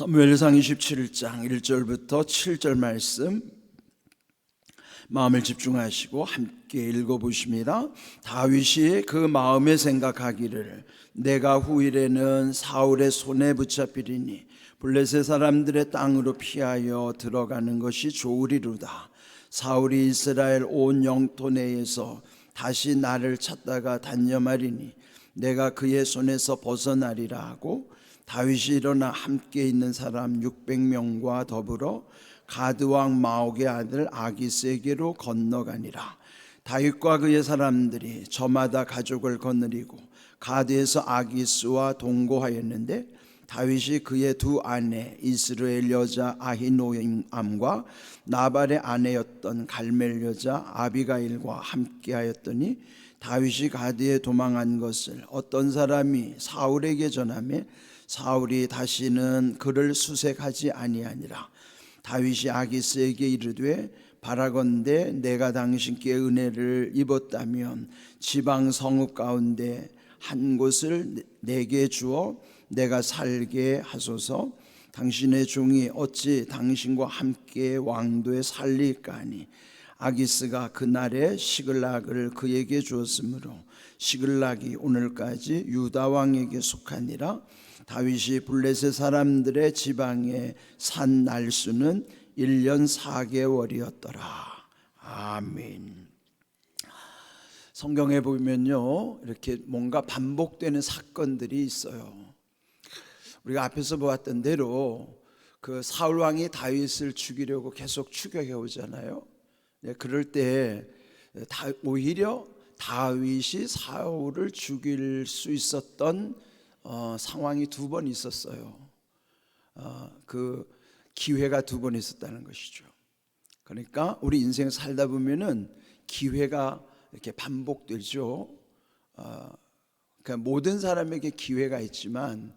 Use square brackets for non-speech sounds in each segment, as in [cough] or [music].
사무엘상 27장 1절부터 7절 말씀 마음을 집중하시고 함께 읽어보십니다. 다윗이 그 마음에 생각하기를 내가 후일에는 사울의 손에 붙잡히리니 블레셋 사람들의 땅으로 피하여 들어가는 것이 좋으리로다. 사울이 이스라엘 온 영토 내에서 다시 나를 찾다가 단념하리니 내가 그의 손에서 벗어나리라 하고 다윗이 일어나 함께 있는 사람 600명과 더불어 가드 왕 마옥의 아들 아기스에게로 건너가니라. 다윗과 그의 사람들이 저마다 가족을 거느리고 가드에서 아기스와 동거하였는데 다윗이 그의 두 아내 이스라엘 여자 아히노암과 나발의 아내였던 갈멜 여자 아비가일과 함께하였더니 다윗이 가드에 도망한 것을 어떤 사람이 사울에게 전하며 사울이 다시는 그를 수색하지 아니하니라. 다윗이 아기스에게 이르되 바라건대 내가 당신께 은혜를 입었다면 지방 성읍 가운데 한 곳을 내게 주어 내가 살게 하소서. 당신의 종이 어찌 당신과 함께 왕도에 살릴까 하니? 아기스가 그날에 시글락을 그에게 주었으므로 시글락이 오늘까지 유다 왕에게 속하니라 다윗이 블레셋 사람들의 지방에 산 날수는 1년 4개월이었더라. 아멘. 성경에 보면요. 이렇게 뭔가 반복되는 사건들이 있어요. 우리가 앞에서 보았던 대로 그 사울 왕이 다윗을 죽이려고 계속 추격해 오잖아요. 네, 그럴 때 오히려 다윗이 사울을 죽일 수 있었던 어, 상황이 두 번 있었어요. 어, 그 기회가 두 번 있었다는 것이죠. 그러니까 우리 인생 살다 보면은 기회가 이렇게 반복되죠. 어, 그러니까 모든 사람에게 기회가 있지만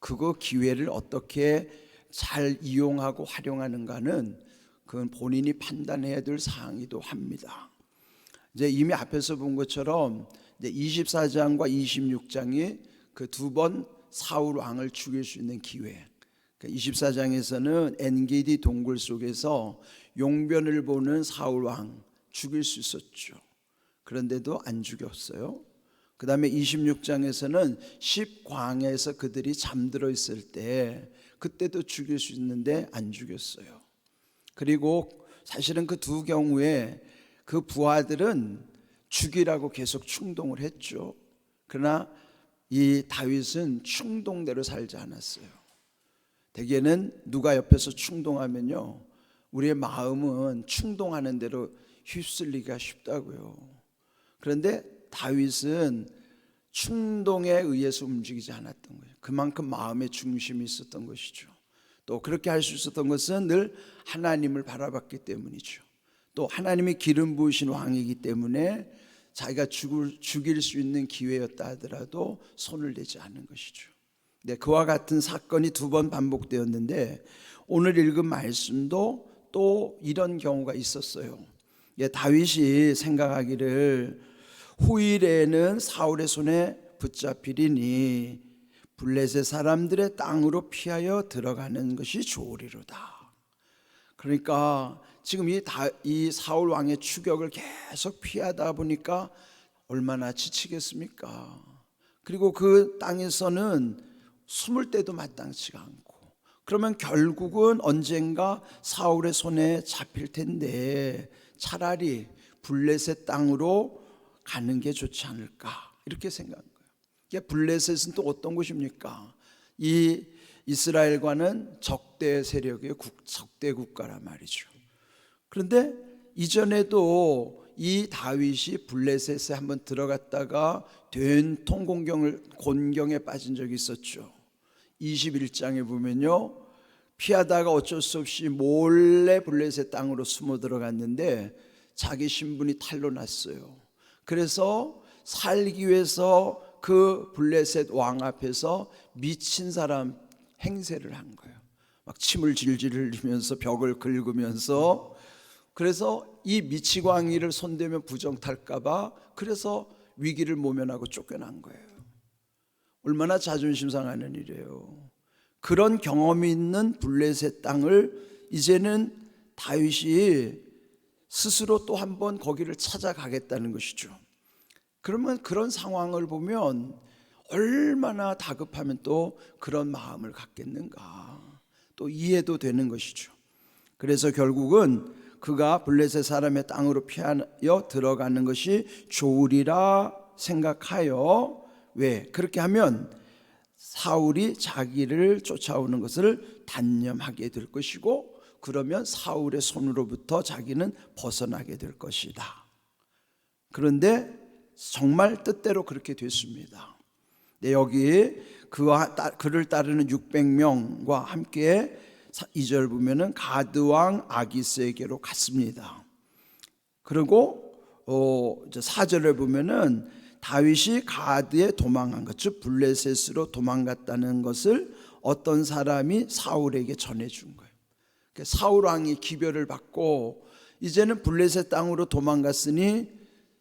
그거 기회를 어떻게 잘 이용하고 활용하는가는 그건 본인이 판단해야 될 사항이기도 합니다. 이제 이미 앞에서 본 것처럼 이제 24장과 26장이 그 두 번 사울 왕을 죽일 수 있는 기회. 24장에서는 엔게디 동굴 속에서 용변을 보는 사울 왕 죽일 수 있었죠. 그런데도 안 죽였어요. 그 다음에 26장에서는 십광에서 그들이 잠들어 있을 때 그때도 죽일 수 있는데 안 죽였어요. 그리고 사실은 그 두 경우에 그 부하들은 죽이라고 계속 충동을 했죠. 그러나 이 다윗은 충동대로 살지 않았어요. 대개는 누가 옆에서 충동하면요. 우리의 마음은 충동하는 대로 휩쓸리기가 쉽다고요. 그런데 다윗은 충동에 의해서 움직이지 않았던 거예요. 그만큼 마음의 중심이 있었던 것이죠. 또 그렇게 할 수 있었던 것은 늘 하나님을 바라봤기 때문이죠. 또 하나님이 기름 부으신 왕이기 때문에 자기가 죽을, 죽일 수 있는 기회였다 하더라도 손을 대지 않는 것이죠. 네, 그와 같은 사건이 두 번 반복되었는데 오늘 읽은 말씀도 또 이런 경우가 있었어요. 예, 다윗이 생각하기를 후일에는 사울의 손에 붙잡히리니 블레셋 사람들의 땅으로 피하여 들어가는 것이 좋으리로다. 그러니까 지금 이, 다, 이 사울 왕의 추격을 계속 피하다 보니까 얼마나 지치겠습니까? 그리고 그 땅에서는 숨을 때도 마땅치가 않고 그러면 결국은 언젠가 사울의 손에 잡힐 텐데 차라리 블레셋 땅으로 가는 게 좋지 않을까 이렇게 생각한 거예요. 블레셋은 또 어떤 곳입니까? 이 이스라엘과는 적대 세력의 국, 적대 국가란 말이죠. 그런데 이전에도 이 다윗이 블레셋에 한번 들어갔다가 된통 공경을 곤경에 빠진 적이 있었죠. 21장에 보면요. 피하다가 어쩔 수 없이 몰래 블레셋 땅으로 숨어 들어갔는데 자기 신분이 탄로 났어요. 그래서 살기 위해서 그 블레셋 왕 앞에서 미친 사람 행세를 한 거예요. 막 침을 질질 흘리면서 벽을 긁으면서 그래서 이 미치광이를 손대면 부정 탈까봐 그래서 위기를 모면하고 쫓겨난 거예요. 얼마나 자존심 상하는 일이에요. 그런 경험이 있는 블레셋 땅을 이제는 다윗이 스스로 또 한 번 거기를 찾아가겠다는 것이죠. 그러면 그런 상황을 보면 얼마나 다급하면 또 그런 마음을 갖겠는가 또 이해도 되는 것이죠. 그래서 결국은 그가 블레셋 사람의 땅으로 피하여 들어가는 것이 좋으리라 생각하여 왜 그렇게 하면 사울이 자기를 쫓아오는 것을 단념하게 될 것이고 그러면 사울의 손으로부터 자기는 벗어나게 될 것이다. 그런데 정말 뜻대로 그렇게 됐습니다. 네, 여기 그와 따, 그를 따르는 600명과 함께 2절 보면은 가드 왕 아기스에게로 갔습니다. 그리고 어, 이제 4절을 보면은 다윗이 가드에 도망한 것, 즉 블레셋으로 도망갔다는 것을 어떤 사람이 사울에게 전해준 거예요. 그러니까 사울 왕이 기별을 받고 이제는 블레셋 땅으로 도망갔으니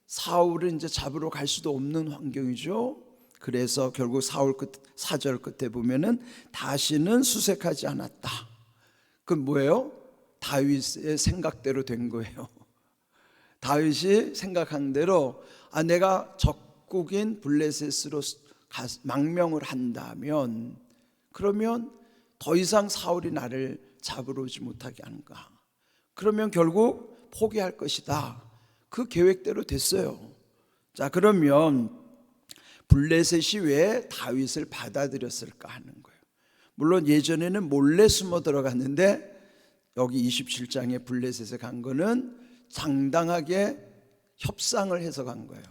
사울은 이제 잡으러 갈 수도 없는 환경이죠. 그래서 결국 사울 끝 4절 끝에 보면은 다시는 수색하지 않았다. 그건 뭐예요? 다윗의 생각대로 된 거예요. [laughs] 다윗이 생각한 대로 아 내가 적국인 블레셋으로 가- 망명을 한다면 그러면 더 이상 사울이 나를 잡으러 오지 못하게 하는가? 그러면 결국 포기할 것이다. 그 계획대로 됐어요. 자, 그러면 블레셋이 왜 다윗을 받아들였을까 하는 거예요. 물론 예전에는 몰래 숨어 들어갔는데 여기 27장에 블레셋에 간 거는 장당하게 협상을 해서 간 거예요.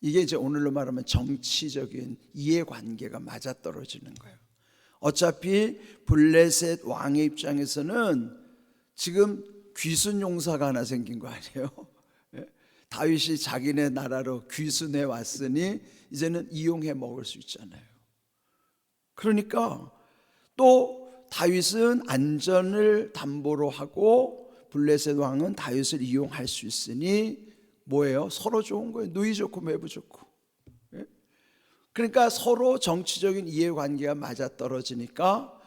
이게 이제 오늘로 말하면 정치적인 이해관계가 맞아떨어지는 거예요. 어차피 블레셋 왕의 입장에서는 지금 귀순 용사가 하나 생긴 거 아니에요? [laughs] 예? 다윗이 자기네 나라로 귀순해 왔으니 이제는 이용해 먹을 수 있잖아요. 그러니까 또 다윗은 안전을 담보로 하고 블레셋 왕은 다윗을 이용할 수 있으니 뭐예요? 서로 좋은 거예요. 누이 좋고 매부 좋고. 예? 그러니까 서로 정치적인 이해관계가 맞아 떨어지니까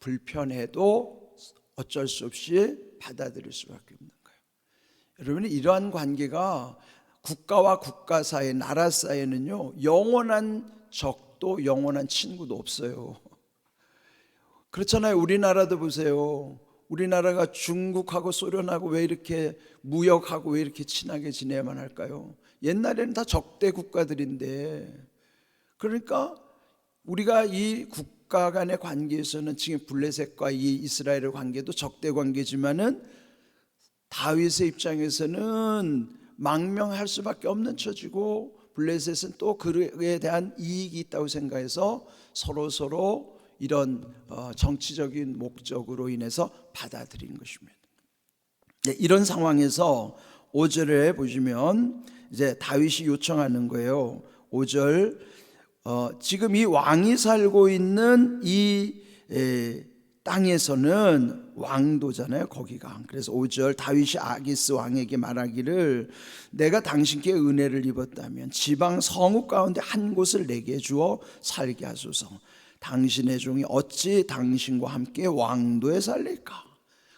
불편해도 어쩔 수 없이 받아들일 수밖에 없는 거예요. 여러분이 이러한 관계가 국가와 국가 사이, 나라 사이에는요 영원한 적도 영원한 친구도 없어요. 그렇잖아요. 우리나라도 보세요. 우리나라가 중국하고 소련하고 왜 이렇게 무역하고 왜 이렇게 친하게 지내야만 할까요? 옛날에는 다 적대 국가들인데 그러니까 우리가 이 국가 간의 관계에서는 지금 블레셋과 이 이스라엘의 관계도 적대 관계지만은 다윗의 입장에서는 망명할 수밖에 없는 처지고 블레셋은 또 그에 대한 이익이 있다고 생각해서 서로 서로 이런 어, 정치적인 목적으로 인해서 받아들인 것입니다. 네, 이런 상황에서 5절에 보시면 이제 다윗이 요청하는 거예요. 5절 어, 지금 이 왕이 살고 있는 이 에, 땅에서는 왕도잖아요. 거기가. 그래서 5절 다윗이 아기스 왕에게 말하기를 내가 당신께 은혜를 입었다면 지방 성읍 가운데 한 곳을 내게 주어 살게 하소서. 당신의 종이 어찌 당신과 함께 왕도에 살릴까?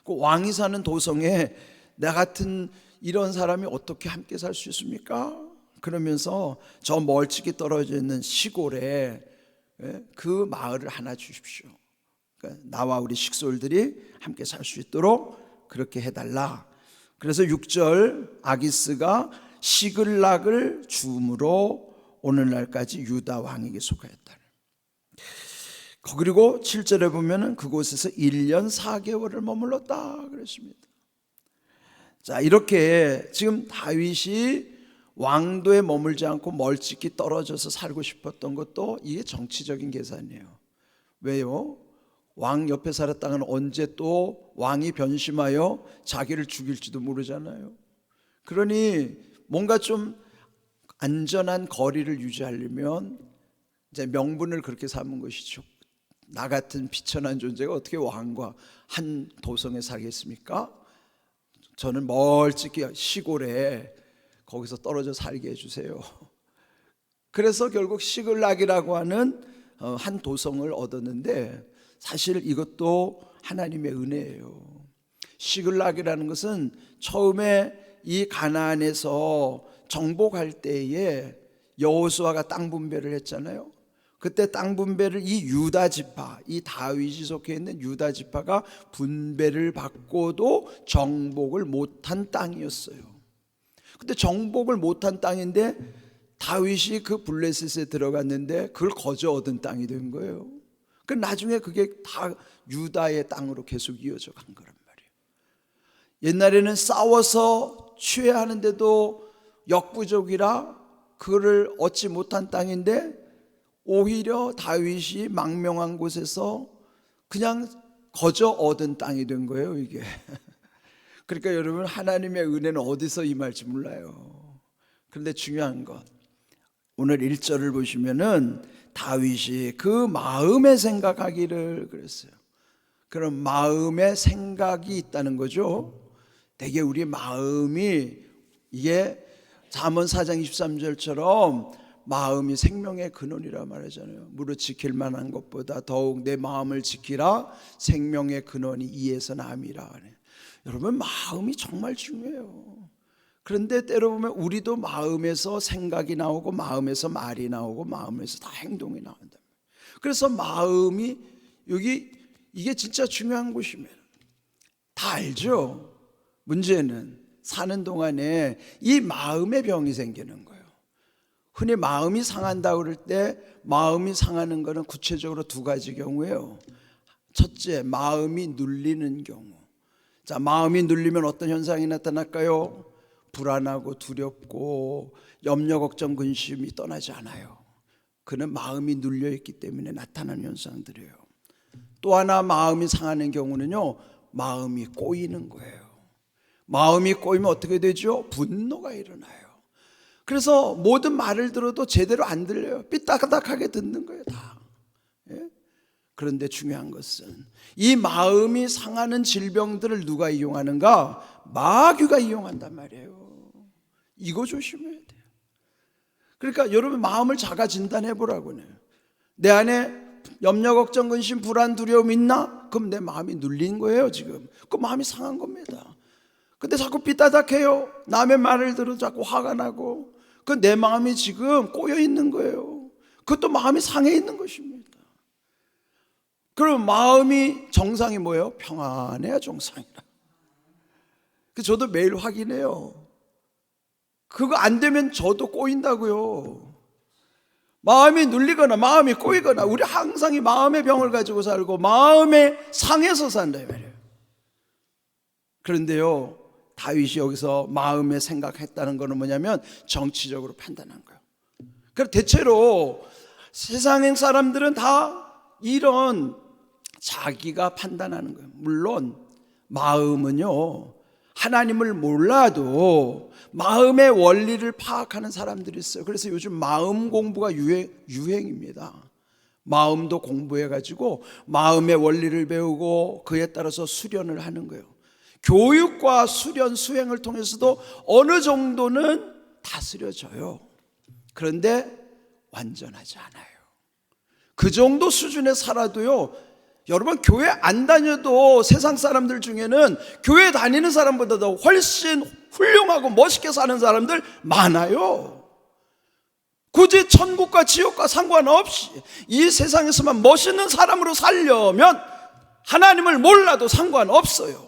그 왕이 사는 도성에 나 같은 이런 사람이 어떻게 함께 살 수 있습니까? 그러면서 저 멀찍이 떨어져 있는 시골에 예, 그 마을을 하나 주십시오. 그러니까 나와 우리 식솔들이 함께 살 수 있도록 그렇게 해달라. 그래서 6절 아기스가 시글락을 주므로 오늘날까지 유다 왕에게 속하였다. 그리고 7절에 보면은 그곳에서 1년 4개월을 머물렀다 그랬습니다. 자, 이렇게 지금 다윗이 왕도에 머물지 않고 멀찍이 떨어져서 살고 싶었던 것도 이게 정치적인 계산이에요. 왜요? 왕 옆에 살았다가는 언제 또 왕이 변심하여 자기를 죽일지도 모르잖아요. 그러니 뭔가 좀 안전한 거리를 유지하려면 이제 명분을 그렇게 삼은 것이죠. 나 같은 비천한 존재가 어떻게 왕과 한 도성에 살겠습니까? 저는 멀찍이 시골에 거기서 떨어져 살게 해주세요. 그래서 결국 시글락이라고 하는 어, 한 도성을 얻었는데 사실 이것도 하나님의 은혜예요. 시글락이라는 것은 처음에 이 가나안에서 정복할 때에 여호수아가 땅 분배를 했잖아요. 그때 땅 분배를 이 유다 지파, 이 다윗이 속해 있는 유다 지파가 분배를 받고도 정복을 못한 땅이었어요. 근데 정복을 못한 땅인데 다윗이 그 블레셋에 들어갔는데 그걸 거저 얻은 땅이 된 거예요. 그 나중에 그게 다 유다의 땅으로 계속 이어져 간 거란 말이에요. 옛날에는 싸워서 취해하는데도 역부족이라 그를 얻지 못한 땅인데 오히려 다윗이 망명한 곳에서 그냥 거저 얻은 땅이 된 거예요, 이게. [laughs] 그러니까 여러분 하나님의 은혜는 어디서 임할지 몰라요. 그런데 중요한 것 오늘 1절을 보시면은 다윗이 그 마음에 생각하기를 그랬어요. 그런 마음에 생각이 있다는 거죠. 되게 우리 마음이 이게 잠언 4장 23절처럼 마음이 생명의 근원이라 말하잖아요. 무릇 지킬 만한 것보다 더욱 내 마음을 지키라 생명의 근원이 이에서 남이라. 여러분 마음이 정말 중요해요. 그런데 때로 보면 우리도 마음에서 생각이 나오고 마음에서 말이 나오고 마음에서 다 행동이 나온다. 그래서 마음이 여기 이게 진짜 중요한 곳이면 다 알죠. 문제는 사는 동안에 이 마음의 병이 생기는 거예요. 흔히 마음이 상한다 그럴 때 마음이 상하는 것은 구체적으로 두 가지 경우예요. 첫째, 마음이 눌리는 경우. 자, 마음이 눌리면 어떤 현상이 나타날까요? 불안하고 두렵고 염려, 걱정, 근심이 떠나지 않아요. 그는 마음이 눌려 있기 때문에 나타나는 현상들이에요. 또 하나 마음이 상하는 경우는요, 마음이 꼬이는 거예요. 마음이 꼬이면 어떻게 되죠? 분노가 일어나요. 그래서 모든 말을 들어도 제대로 안 들려요. 삐딱하게 듣는 거예요, 다. 예? 그런데 중요한 것은 이 마음이 상하는 질병들을 누가 이용하는가? 마귀가 이용한단 말이에요. 이거 조심해야 돼요. 그러니까 여러분 마음을 자가 진단해 보라고요. 내 안에 염려, 걱정, 근심, 불안, 두려움 있나? 그럼 내 마음이 눌린 거예요, 지금. 그 마음이 상한 겁니다. 근데 자꾸 삐딱해요. 남의 말을 들어 자꾸 화가 나고. 그 내 마음이 지금 꼬여 있는 거예요. 그것도 마음이 상해 있는 것입니다. 그럼 마음이 정상이 뭐예요? 평안해야 정상이라. 그 저도 매일 확인해요. 그거 안 되면 저도 꼬인다고요. 마음이 눌리거나 마음이 꼬이거나 우리 항상 이 마음의 병을 가지고 살고 마음의 상해서 산다 이 말이에요. 그런데요. 다윗이 여기서 마음에 생각했다는 것은 뭐냐면 정치적으로 판단한 거예요. 그래서 대체로 세상의 사람들은 다 이런 자기가 판단하는 거예요. 물론 마음은요. 하나님을 몰라도 마음의 원리를 파악하는 사람들이 있어요. 그래서 요즘 마음 공부가 유행, 유행입니다. 마음도 공부해 가지고 마음의 원리를 배우고 그에 따라서 수련을 하는 거예요. 교육과 수련 수행을 통해서도 어느 정도는 다스려져요. 그런데 완전하지 않아요. 그 정도 수준에 살아도요. 여러분 교회 안 다녀도 세상 사람들 중에는 교회 다니는 사람보다도 훨씬 훌륭하고 멋있게 사는 사람들 많아요. 굳이 천국과 지옥과 상관없이 이 세상에서만 멋있는 사람으로 살려면 하나님을 몰라도 상관없어요.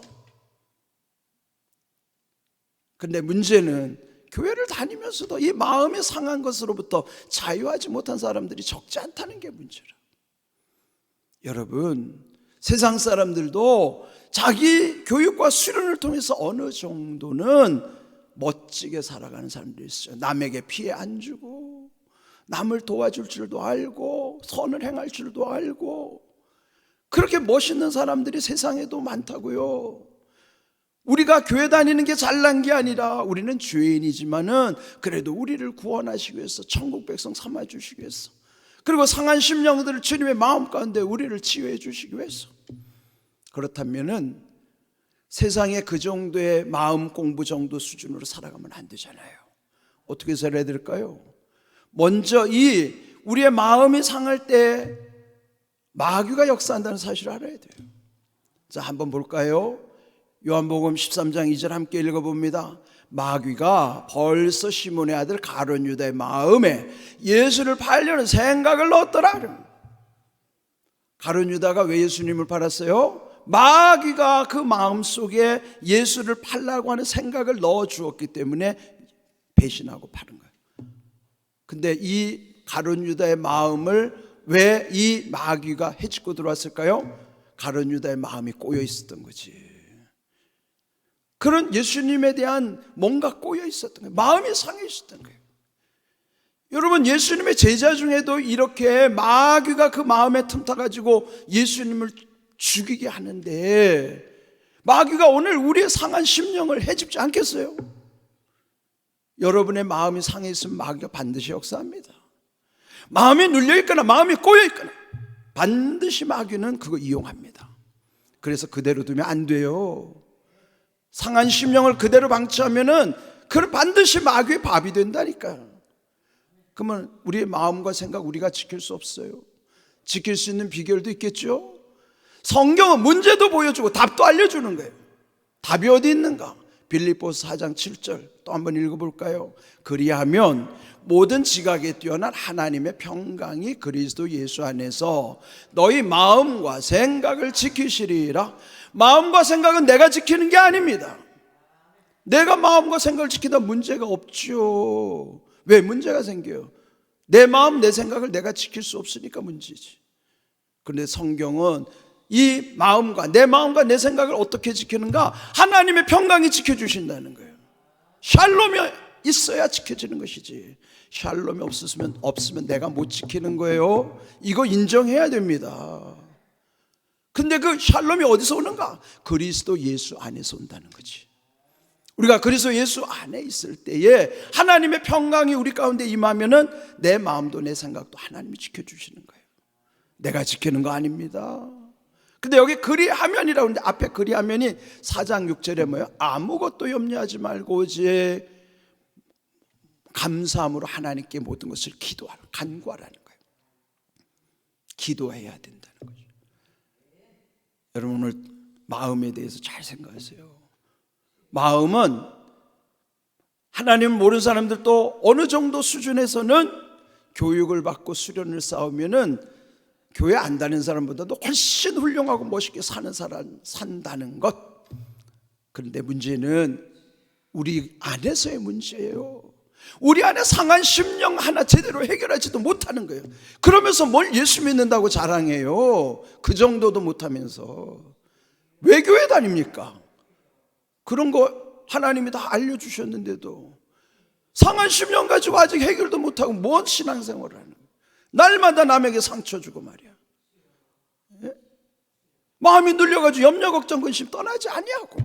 근데 문제는 교회를 다니면서도 이 마음이 상한 것으로부터 자유하지 못한 사람들이 적지 않다는 게 문제라. 여러분, 세상 사람들도 자기 교육과 수련을 통해서 어느 정도는 멋지게 살아가는 사람들이 있어요. 남에게 피해 안 주고, 남을 도와줄 줄도 알고, 선을 행할 줄도 알고, 그렇게 멋있는 사람들이 세상에도 많다고요. 우리가 교회 다니는 게 잘난 게 아니라 우리는 죄인이지만은 그래도 우리를 구원하시기 위해서 천국 백성 삼아 주시기 위해서 그리고 상한 심령들을 주님의 마음 가운데 우리를 치유해 주시기 위해서 그렇다면은 세상에 그 정도의 마음 공부 정도 수준으로 살아가면 안 되잖아요. 어떻게 살아야 될까요? 먼저 이 우리의 마음이 상할 때 마귀가 역사한다는 사실을 알아야 돼요. 자, 한번 볼까요? 요한복음 13장 2절 함께 읽어봅니다. 마귀가 벌써 시몬의 아들 가론 유다의 마음에 예수를 팔려는 생각을 넣었더라. 가론 유다가 왜 예수님을 팔았어요? 마귀가 그 마음 속에 예수를 팔라고 하는 생각을 넣어 주었기 때문에 배신하고 파는 거예요. 근데 이 가론 유다의 마음을 왜 이 마귀가 해치고 들어왔을까요? 가론 유다의 마음이 꼬여 있었던 거지. 그런 예수님에 대한 뭔가 꼬여 있었던 거예요. 마음이 상해 있었던 거예요. 여러분 예수님의 제자 중에도 이렇게 마귀가 그 마음에 틈타 가지고 예수님을 죽이게 하는데 마귀가 오늘 우리의 상한 심령을 해집지 않겠어요? 여러분의 마음이 상해 있으면 마귀가 반드시 역사합니다. 마음이 눌려 있거나 마음이 꼬여 있거나 반드시 마귀는 그거 이용합니다. 그래서 그대로 두면 안 돼요. 상한 심령을 그대로 방치하면은 그 반드시 마귀의 밥이 된다니까요. 그러면 우리의 마음과 생각 우리가 지킬 수 없어요. 지킬 수 있는 비결도 있겠죠. 성경은 문제도 보여주고 답도 알려주는 거예요. 답이 어디 있는가? 빌립보스 4장 7절 또 한번 읽어볼까요? 그리하면 모든 지각에 뛰어난 하나님의 평강이 그리스도 예수 안에서 너희 마음과 생각을 지키시리라. 마음과 생각은 내가 지키는 게 아닙니다. 내가 마음과 생각을 지키다 문제가 없죠. 왜 문제가 생겨요? 내 마음, 내 생각을 내가 지킬 수 없으니까 문제지. 그런데 성경은 이 마음과 내 마음과 내 생각을 어떻게 지키는가? 하나님의 평강이 지켜주신다는 거예요. 샬롬이 있어야 지켜지는 것이지. 샬롬이 없으면 없으면 내가 못 지키는 거예요. 이거 인정해야 됩니다. 근데 그 샬롬이 어디서 오는가? 그리스도 예수 안에서 온다는 거지. 우리가 그리스도 예수 안에 있을 때에 하나님의 평강이 우리 가운데 임하면은 내 마음도 내 생각도 하나님이 지켜주시는 거예요. 내가 지키는 거 아닙니다. 근데 여기 그리하면이라고 하는데 앞에 그리하면이 4장 6절에 뭐예요? 아무것도 염려하지 말고 오직 감사함으로 하나님께 모든 것을 기도하라, 간구하라는 거예요. 기도해야 된다는 거죠. 여러분 오늘 마음에 대해서 잘 생각하세요. 마음은 하나님 모르는 사람들도 어느 정도 수준에서는 교육을 받고 수련을 쌓으면은 교회 안 다니는 사람보다도 훨씬 훌륭하고 멋있게 사는 사람 산다는 것. 그런데 문제는 우리 안에서의 문제예요. 우리 안에 상한 심령 하나 제대로 해결하지도 못하는 거예요. 그러면서 뭘 예수 믿는다고 자랑해요. 그 정도도 못하면서 왜 교회 다닙니까? 그런 거 하나님이 다 알려주셨는데도 상한 심령 가지고 아직 해결도 못하고 뭔 신앙생활을 하는 거예요. 날마다 남에게 상처 주고 말이야. 예? 마음이 눌려가지고 염려 걱정 근심 떠나지 아니하고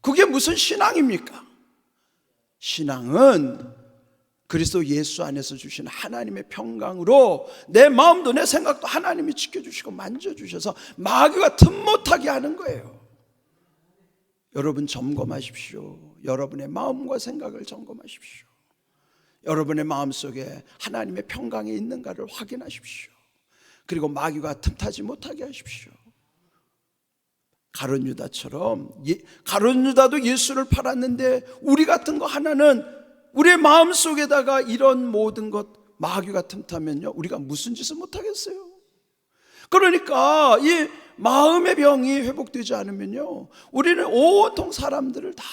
그게 무슨 신앙입니까? 신앙은 그리스도 예수 안에서 주신 하나님의 평강으로 내 마음도 내 생각도 하나님이 지켜주시고 만져주셔서 마귀가 틈 못하게 하는 거예요. 여러분 점검하십시오. 여러분의 마음과 생각을 점검하십시오. 여러분의 마음 속에 하나님의 평강이 있는가를 확인하십시오. 그리고 마귀가 틈타지 못하게 하십시오. 가론 유다처럼 예, 가론 유다도 예수를 팔았는데 우리 같은 거 하나는 우리의 마음 속에다가 이런 모든 것 마귀가 틈타면요 우리가 무슨 짓을 못 하겠어요. 그러니까 이 마음의 병이 회복되지 않으면요 우리는 온통 사람들을 다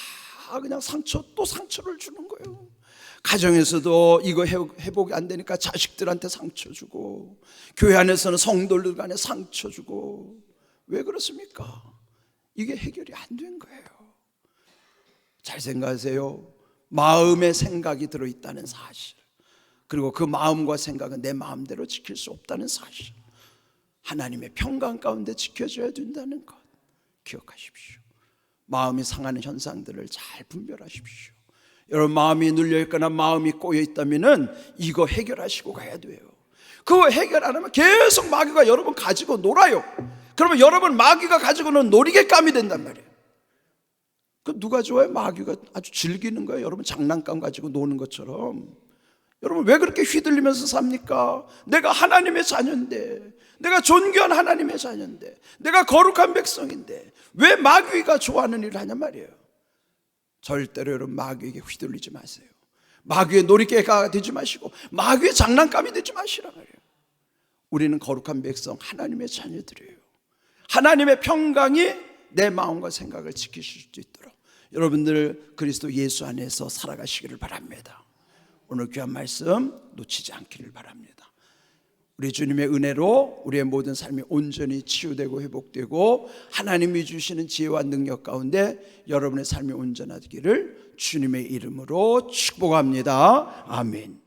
그냥 상처 또 상처를 주는 거예요. 가정에서도 이거 회복이 안 되니까 자식들한테 상처 주고 교회 안에서는 성도들 간에 상처 주고 왜 그렇습니까? 이게 해결이 안 된 거예요. 잘 생각하세요. 마음의 생각이 들어있다는 사실. 그리고 그 마음과 생각은 내 마음대로 지킬 수 없다는 사실. 하나님의 평강 가운데 지켜줘야 된다는 것. 기억하십시오. 마음이 상하는 현상들을 잘 분별하십시오. 여러분 마음이 눌려 있거나 마음이 꼬여 있다면은 이거 해결하시고 가야 돼요. 그거 해결 안 하면 계속 마귀가 여러분 가지고 놀아요. 그러면 여러분 마귀가 가지고는 놀이개감이 된단 말이에요. 그 누가 좋아요? 마귀가 아주 즐기는 거예요. 여러분 장난감 가지고 노는 것처럼 여러분 왜 그렇게 휘둘리면서 삽니까? 내가 하나님의 자녀인데, 내가 존귀한 하나님의 자녀인데, 내가 거룩한 백성인데 왜 마귀가 좋아하는 일을 하냐 말이에요. 절대로 여러분 마귀에게 휘둘리지 마세요. 마귀의 놀이개가 되지 마시고 마귀의 장난감이 되지 마시라 말이에요. 우리는 거룩한 백성 하나님의 자녀들이에요. 하나님의 평강이 내 마음과 생각을 지키실 수 있도록 여러분들 그리스도 예수 안에서 살아가시기를 바랍니다. 오늘 귀한 말씀 놓치지 않기를 바랍니다. 우리 주님의 은혜로 우리의 모든 삶이 온전히 치유되고 회복되고 하나님이 주시는 지혜와 능력 가운데 여러분의 삶이 온전하기를 주님의 이름으로 축복합니다. 아멘.